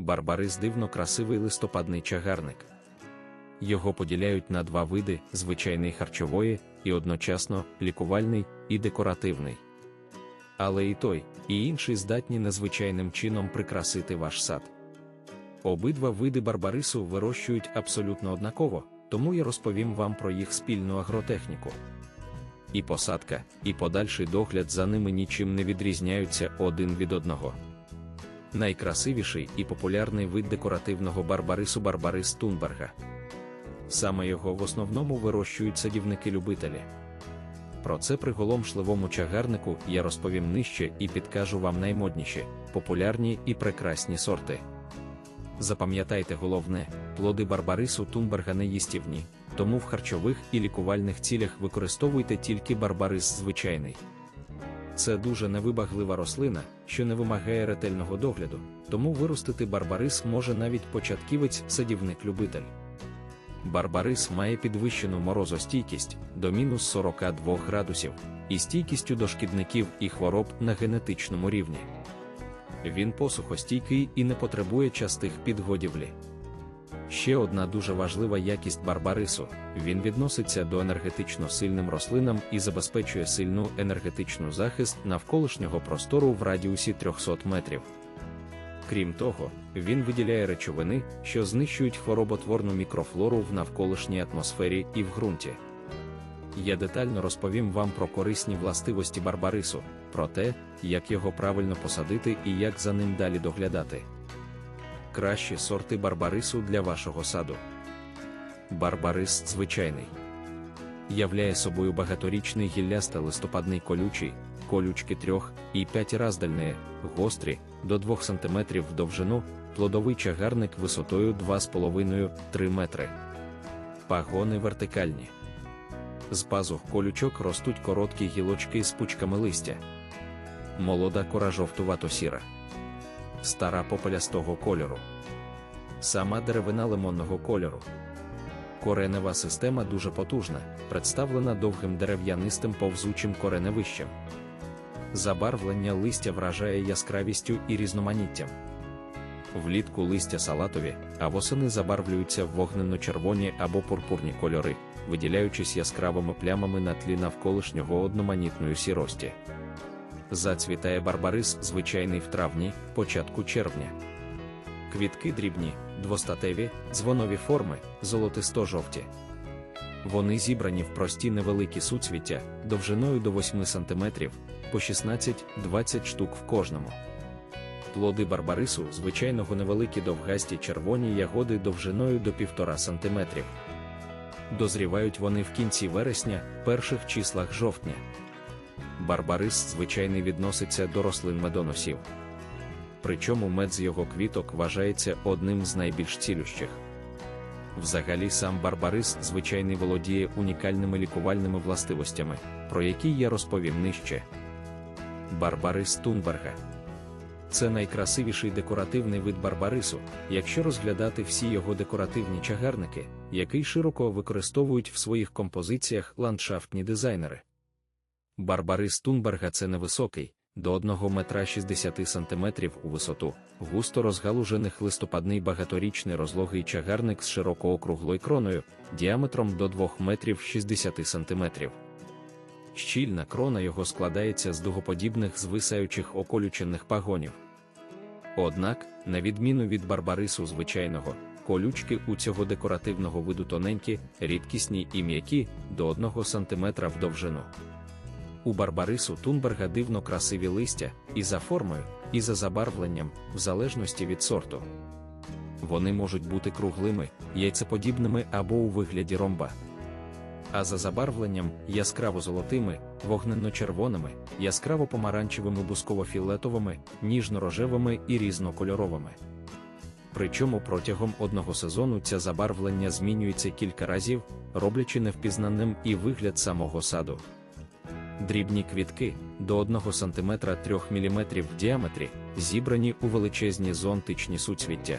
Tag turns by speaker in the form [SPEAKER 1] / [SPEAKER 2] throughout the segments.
[SPEAKER 1] Барбарис дивно красивий листопадний чагарник. Його поділяють на два види: звичайний харчової і одночасно лікувальний і декоративний. Але і той, і інший здатні незвичайним чином прикрасити ваш сад. Обидва види барбарису вирощують абсолютно однаково, тому я розповім вам про їх спільну агротехніку. І посадка, і подальший догляд за ними нічим не відрізняються один від одного. Найкрасивіший і популярний вид декоративного барбарису барбарис Тунберга. Саме його в основному вирощують садівники-любителі. Про це приголомшливому чагарнику я розповім нижче і підкажу вам наймодніші, популярні і прекрасні сорти. Запам'ятайте головне, плоди барбарису Тунберга не їстівні, тому в харчових і лікувальних цілях використовуйте тільки барбарис звичайний. Це дуже невибаглива рослина, що не вимагає ретельного догляду, тому виростити барбарис може навіть початківець садівник-любитель. Барбарис має підвищену морозостійкість до мінус 42 градусів і стійкістю до шкідників і хвороб на генетичному рівні. Він посухостійкий і не потребує частих підгодівлі. Ще одна дуже важлива якість барбарису він відноситься до енергетично сильним рослинам і забезпечує сильну енергетичну захист навколишнього простору в радіусі 300 метрів. Крім того, він виділяє речовини, що знищують хвороботворну мікрофлору в навколишній атмосфері і в ґрунті. Я детально розповім вам про корисні властивості барбарису, про те, як його правильно посадити і як за ним далі доглядати. Кращі сорти барбарису для вашого саду. Барбарис звичайний. Являє собою багаторічний гілляста листопадний колючий, колючки 3 і 5 раздальні, гострі, до 2 см в довжину, плодовий чагарник висотою 2,5-3 метри. Пагони вертикальні. З пазух колючок ростуть короткі гілочки з пучками листя. Молода кора жовтувато-сіра. Стара попелястого кольору. Сама деревина лимонного кольору. Коренева система дуже потужна, представлена довгим дерев'янистим повзучим кореневищем. Забарвлення листя вражає яскравістю і різноманіттям. Влітку листя салатові, а восени забарвлюються в вогненно-червоні або пурпурні кольори, виділяючись яскравими плямами на тлі навколишнього одноманітної сірості. Зацвітає барбарис звичайний в травні, початку червня. Квітки дрібні, двостатеві, дзвонові форми, золотисто-жовті. Вони зібрані в прості невеликі суцвіття довжиною до 8 см, по 16-20 штук в кожному. Плоди барбарису звичайного невеликі довгасті червоні ягоди довжиною до 1,5 см. Дозрівають вони в кінці вересня, перших числах жовтня. Барбарис звичайний відноситься до рослин медоносів. Причому мед з його квіток вважається одним з найбільш цілющих. Взагалі сам барбарис звичайний володіє унікальними лікувальними властивостями, про які я розповім нижче. Барбарис Тунберга це найкрасивіший декоративний вид барбарису, якщо розглядати всі його декоративні чагарники, який широко використовують в своїх композиціях ландшафтні дизайнери. Барбарис Тунберга це невисокий, до 1 метра 60 см у висоту, густо розгалужених листопадний багаторічний розлогий чагарник з широко округлою кроною, діаметром до 2 метрів 60 см. Щільна крона його складається з дугоподібних звисаючих околючених пагонів. Однак, на відміну від барбарису звичайного, колючки у цього декоративного виду тоненькі, рідкісні і м'які до 1 см в довжину. У барбарису Тунберга дивно красиві листя і за формою, і за забарвленням, в залежності від сорту. Вони можуть бути круглими, яйцеподібними або у вигляді ромба. А за забарвленням яскраво-золотими, вогненно-червоними, яскраво-помаранчевими бусково-фіолетовими, ніжно-рожевими і різнокольоровими. Причому протягом одного сезону це забарвлення змінюється кілька разів, роблячи невпізнаним і вигляд самого саду. Дрібні квітки до 1 см 3 мм в діаметрі, зібрані у величезні зонтичні суцвіття.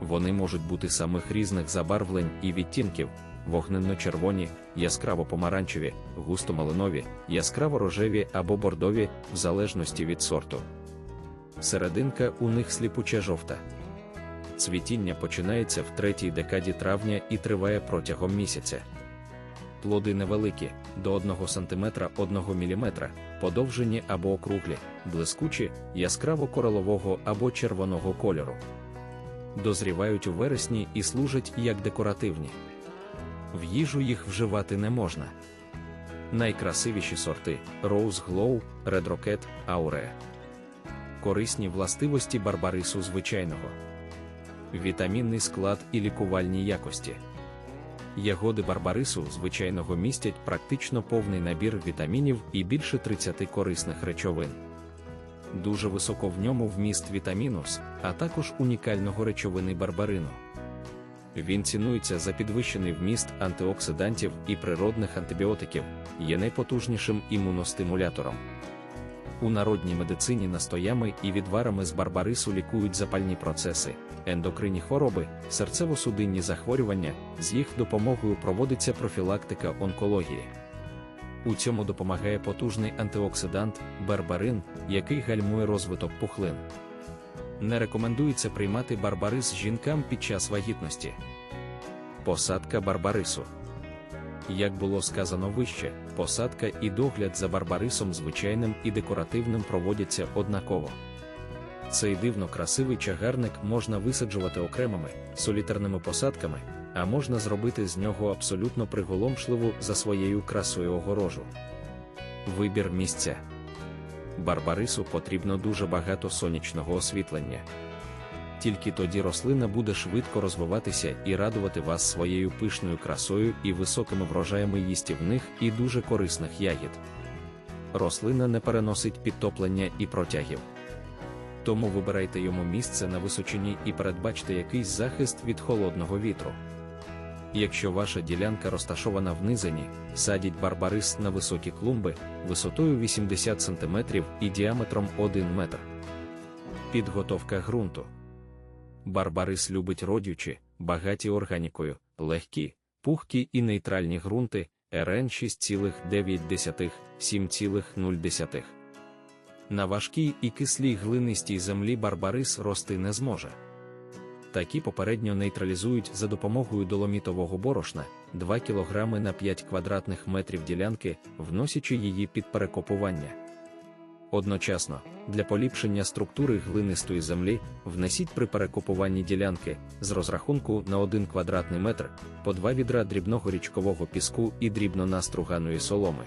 [SPEAKER 1] Вони можуть бути самих різних забарвлень і відтінків, вогненно-червоні, яскраво-помаранчеві, густо-малинові, яскраво-рожеві або бордові, в залежності від сорту. Серединка у них сліпуче жовта. Цвітіння починається в третій декаді травня і триває протягом місяця. Плоди невеликі, до 1 см 1 мм, подовжені або округлі, блискучі, яскраво коралового або червоного кольору. Дозрівають у вересні і служать як декоративні. В їжу їх вживати не можна. Найкрасивіші сорти Rose Glow, Red Rocket, Aurea. Корисні властивості барбарису звичайного. Вітамінний склад і лікувальні якості. Ягоди барбарису звичайного містять практично повний набір вітамінів і більше 30 корисних речовин. Дуже високо в ньому вміст вітаміну С, а також унікального речовини барбарину. Він цінується за підвищений вміст антиоксидантів і природних антибіотиків, є найпотужнішим імуностимулятором. У народній медицині настоями і відварами з барбарису лікують запальні процеси, ендокринні хвороби, серцево-судинні захворювання, з їх допомогою проводиться профілактика онкології. У цьому допомагає потужний антиоксидант барбарин, який гальмує розвиток пухлин. Не рекомендується приймати барбарис жінкам під час вагітності. Посадка барбарису. Як було сказано вище, посадка і догляд за барбарисом звичайним і декоративним проводяться однаково. Цей дивно красивий чагарник можна висаджувати окремими солітарними посадками, а можна зробити з нього абсолютно приголомшливу за своєю красою огорожу. Вибір місця Барбарису потрібно дуже багато сонячного освітлення. Тільки тоді рослина буде швидко розвиватися і радувати вас своєю пишною красою і високими врожаями їстівних і дуже корисних ягід. Рослина не переносить підтоплення і протягів. Тому вибирайте йому місце на височині і передбачте якийсь захист від холодного вітру. Якщо ваша ділянка розташована в низині, садіть барбарис на високі клумби висотою 80 см і діаметром 1 метр. Підготовка ґрунту. Барбарис любить родючі, багаті органікою, легкі, пухкі і нейтральні ґрунти РН 6,9 7,0. На важкій і кислій глинистій землі барбарис рости не зможе. Такі попередньо нейтралізують за допомогою доломітового борошна 2 кг на 5 квадратних метрів ділянки, вносячи її під перекопування. Одночасно, для поліпшення структури глинистої землі внесіть при перекопуванні ділянки з розрахунку на 1 квадратний метр по 2 відра дрібного річкового піску і дрібно наструганої соломи.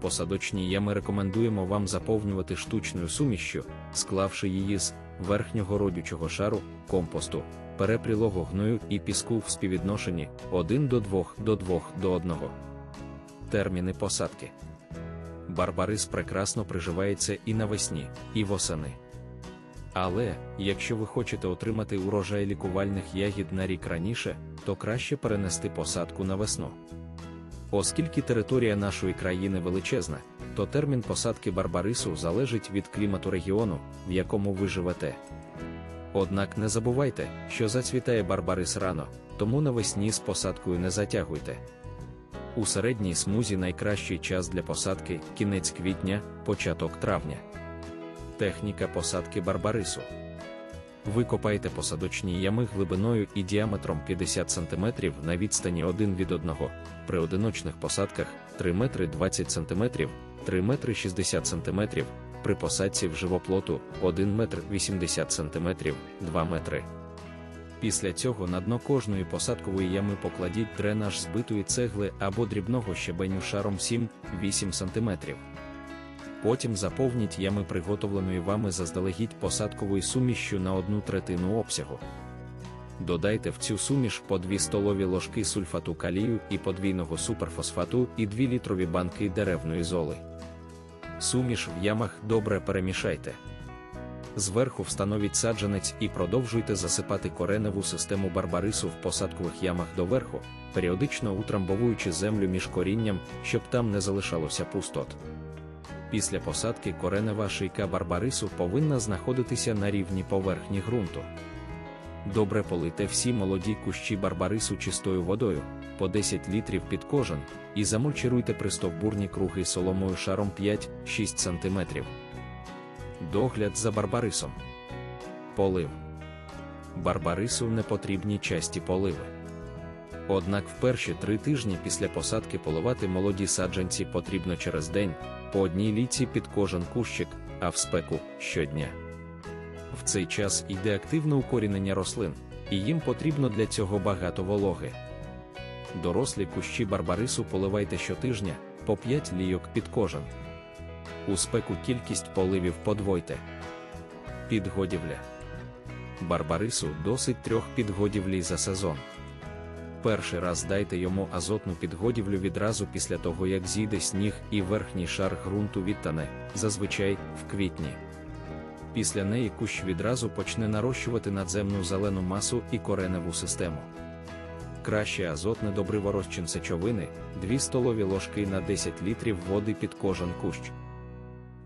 [SPEAKER 1] Посадочні ями рекомендуємо вам заповнювати штучною сумішчю, склавши її з верхнього родючого шару, компосту, перепрілого гною і піску в співвідношенні 1 до 2 до 2 до 1. Терміни посадки. Барбарис прекрасно приживається і навесні, і восени. Але, якщо ви хочете отримати урожай лікувальних ягід на рік раніше, то краще перенести посадку на весну. Оскільки територія нашої країни величезна, то термін посадки барбарису залежить від клімату регіону, в якому ви живете. Однак не забувайте, що зацвітає барбарис рано, тому навесні з посадкою не затягуйте. У середній смузі найкращий час для посадки кінець квітня, початок травня. Техніка посадки барбарису. Викопайте посадочні ями глибиною і діаметром 50 см на відстані один від одного, при одиночних посадках 3 метри 20 см, 3 метри 60 см, при посадці в живоплоту 1 метр 80 см, 2 метри. Після цього на дно кожної посадкової ями покладіть дренаж збитої цегли або дрібного щебеню шаром 7-8 см. Потім заповніть ями приготовленої вами заздалегідь посадковою сумішшю на одну третину обсягу. Додайте в цю суміш по 2 столові ложки сульфату калію і подвійного суперфосфату і 2 літрові банки деревної золи. Суміш в ямах добре перемішайте. Зверху встановіть саджанець і продовжуйте засипати кореневу систему барбарису в посадкових ямах доверху, періодично утрамбовуючи землю між корінням, щоб там не залишалося пустот. Після посадки коренева шийка барбарису повинна знаходитися на рівні поверхні ґрунту. Добре полийте всі молоді кущі барбарису чистою водою, по 10 літрів під кожен, і замульчируйте пристовбурні круги соломою шаром 5-6 см. Догляд за барбарисом. Полив. барбарису не потрібні часті поливи. Однак в перші три тижні після посадки поливати молоді саджанці потрібно через день, по одній ліці під кожен кущик, а в спеку щодня. В цей час йде активне укорінення рослин, і їм потрібно для цього багато вологи. Дорослі кущі барбарису поливайте щотижня по 5 лійок під кожен. У спеку кількість поливів подвойте. Підгодівля. Барбарису досить трьох підгодівлій за сезон. Перший раз дайте йому азотну підгодівлю відразу після того, як зійде сніг і верхній шар ґрунту відтане, зазвичай в квітні. Після неї кущ відразу почне нарощувати надземну зелену масу і кореневу систему. Краще азотне добриво розчин сечовини 2 столові ложки на 10 літрів води під кожен кущ.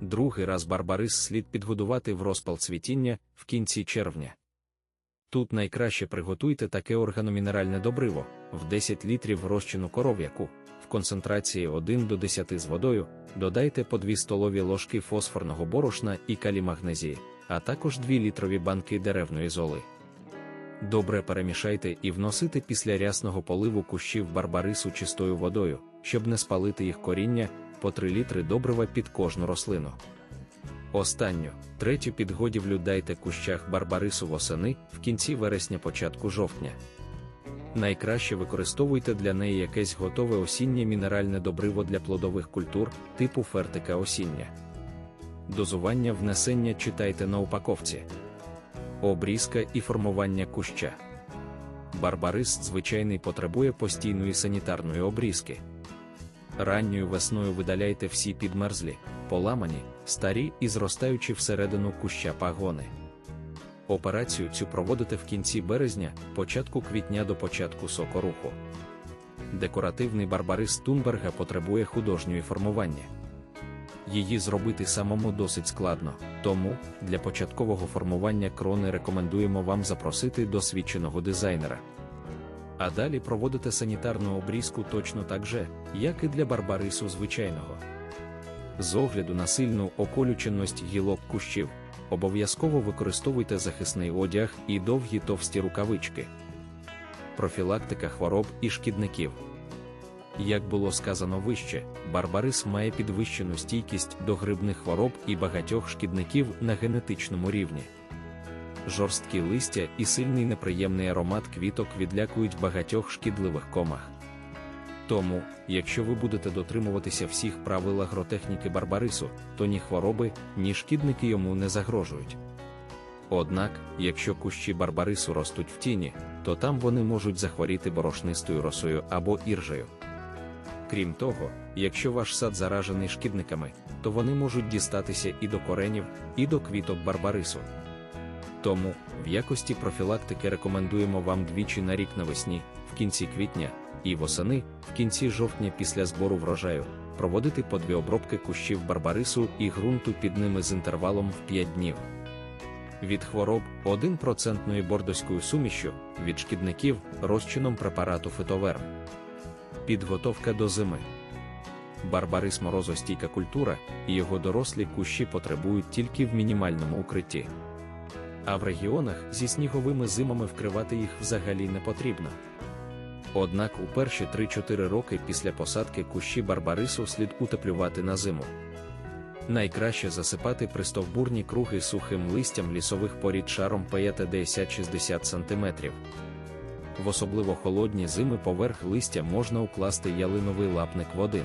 [SPEAKER 1] Другий раз барбарис слід підгодувати в розпал цвітіння в кінці червня. Тут найкраще приготуйте таке органомінеральне добриво в 10 літрів розчину коров'яку, в концентрації 1 до 10 з водою, додайте по 2 столові ложки фосфорного борошна і калімагнезії, а також 2 літрові банки деревної золи. Добре перемішайте і вносите після рясного поливу кущів барбарису чистою водою, щоб не спалити їх коріння, по 3 літри добрива під кожну рослину. Останню, третю підгодівлю дайте кущах барбарису восени в кінці вересня початку жовтня. Найкраще використовуйте для неї якесь готове осіннє мінеральне добриво для плодових культур типу фертика осіння. Дозування внесення читайте на упаковці. Обрізка і формування куща. Барбарис звичайний потребує постійної санітарної обрізки. Ранньою весною видаляйте всі підмерзлі, поламані, старі і зростаючі всередину куща пагони. Операцію цю проводите в кінці березня, початку квітня до початку сокоруху. Декоративний барбарис Тунберга потребує художньої формування. Її зробити самому досить складно, тому для початкового формування крони рекомендуємо вам запросити досвідченого дизайнера. А далі проводите санітарну обрізку точно так же, як і для барбарису звичайного. З огляду на сильну околюченість гілок кущів, обов'язково використовуйте захисний одяг і довгі товсті рукавички. Профілактика хвороб і шкідників. Як було сказано вище, барбарис має підвищену стійкість до грибних хвороб і багатьох шкідників на генетичному рівні. Жорсткі листя і сильний неприємний аромат квіток відлякують багатьох шкідливих комах. Тому, якщо ви будете дотримуватися всіх правил агротехніки барбарису, то ні хвороби, ні шкідники йому не загрожують. Однак, якщо кущі барбарису ростуть в тіні, то там вони можуть захворіти борошнистою росою або іржею. Крім того, якщо ваш сад заражений шкідниками, то вони можуть дістатися і до коренів, і до квіток барбарису. Тому, в якості профілактики рекомендуємо вам двічі на рік навесні, в кінці квітня і восени, в кінці жовтня після збору врожаю, проводити по дві обробки кущів барбарису і ґрунту під ними з інтервалом в 5 днів. Від хвороб 1% бордоською сумішю, від шкідників розчином препарату фитоверм. Підготовка до зими. Барбарис морозостійка культура, і його дорослі кущі потребують тільки в мінімальному укритті. А в регіонах зі сніговими зимами вкривати їх взагалі не потрібно. Однак у перші 3-4 роки після посадки кущі барбарису слід утеплювати на зиму. Найкраще засипати пристовбурні круги сухим листям лісових порід шаром 50-60 см. В особливо холодні зими поверх листя можна укласти ялиновий лапник в один.